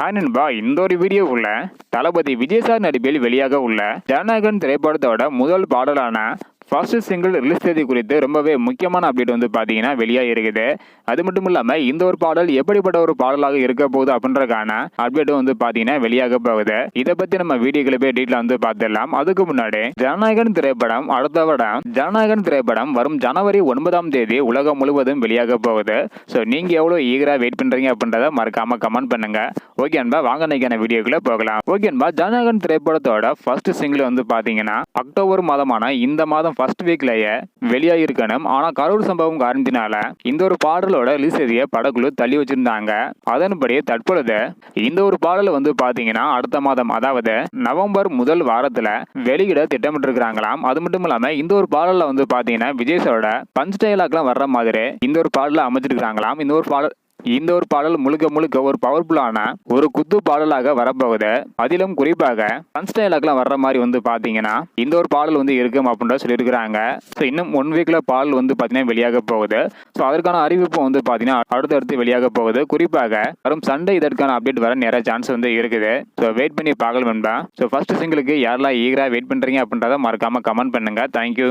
Hi நண்பா இந்த ஒரு வீடியோ உள்ள தளபதி விஜய் சார் நடிப்பில் வெளியாக உள்ள ஜனநாயகன் திரைப்படத்தோட முதல் பாடலான ஃபர்ஸ்ட் சிங்கிள் ரிலீஸ் தேதி குறித்து ரொம்பவே முக்கியமான அப்டேட் வந்து பார்த்தீங்கன்னா வெளியாக இருக்குது அது மட்டும் இல்லாமல் இந்த ஒரு பாடல் எப்படிப்பட்ட ஒரு பாடலாக இருக்க போகுது அப்படின்றக்கான அப்டேட்டும் வந்து பார்த்தீங்கன்னா வெளியாக போகுது. இதை பற்றி நம்ம வீடியோக்களை போய் டீட்டெயில் வந்து பார்த்துடலாம். அதுக்கு முன்னாடி ஜனநாயகன் திரைப்படம் அடுத்த வருடம் ஜனநாயகன் திரைப்படம் வரும் ஜனவரி ஒன்பதாம் தேதி உலகம் முழுவதும் வெளியாக போகுது. ஸோ நீங்கள் எவ்வளோ ஈகராக வெயிட் பண்ணுறீங்க அப்படின்றத மறக்காமல் கமெண்ட் பண்ணுங்க. ஓகே அன்பா வாங்க இன்னைக்கான வீடியோக்குள்ள போகலாம். ஓகே அன்பா ஜனநாயகன் திரைப்படத்தோட ஃபர்ஸ்ட் சிங்கிள் வந்து பார்த்தீங்கன்னா அக்டோபர் மாதமான இந்த மாதம் ஃபர்ஸ்ட் வீக்லயே வெளியாகிருக்கணும் ஆனால் கரூர் சம்பவம் காரணத்தினால இந்த ஒரு பாடலோட ரிலீஸ் தேதியை படக்குழு தள்ளி வச்சிருந்தாங்க. அதன்படி தற்பொழுது இந்த ஒரு பாடல் வந்து பார்த்தீங்கன்னா அடுத்த மாதம் அதாவது நவம்பர் முதல் வாரத்தில் வெளியிட திட்டமிட்டிருக்கிறாங்களாம். அது மட்டும் இல்லாமல் இந்த ஒரு பாடலில் வந்து பார்த்தீங்கன்னா விஜய் சாரோட பஞ்ச் டைலாக்லாம் வர்ற மாதிரி இந்த ஒரு பாடலை அமைச்சிருக்கிறாங்களாம். இந்த ஒரு பாடல் இந்த ஒரு பாடல் முழுக்க முழுக்க ஒரு பவர்ஃபுல்லான ஒரு குத்து பாடலாக வரப்போகுது. அதிலும் குறிப்பாக பஞ்ச் வர்ற மாதிரி வந்து பார்த்தீங்கன்னா இந்த ஒரு பாடல் வந்து இருக்கும் அப்படின்ற சொல்லியிருக்கிறாங்க. ஸோ இன்னும் ஒன் வீக்கில் பாடல் வந்து பார்த்தீங்கன்னா வெளியாக போகுது. ஸோ அதற்கான அறிவிப்பு வந்து பார்த்தீங்கன்னா அடுத்தடுத்து வெளியாக போகுது. குறிப்பாக வரும் சண்டே இதற்கான அப்டேட் வர நிறைய சான்ஸ் வந்து இருக்குது. ஸோ வெயிட் பண்ணி பார்க்கலாம் நண்பா ஸோ ஃபர்ஸ்ட் சிங்கிளுக்கு யாரெல்லாம் ஈகராக வெயிட் பண்ணுறீங்க அப்படின்றத மறக்காமல் கமெண்ட் பண்ணுங்கள் தேங்க்யூ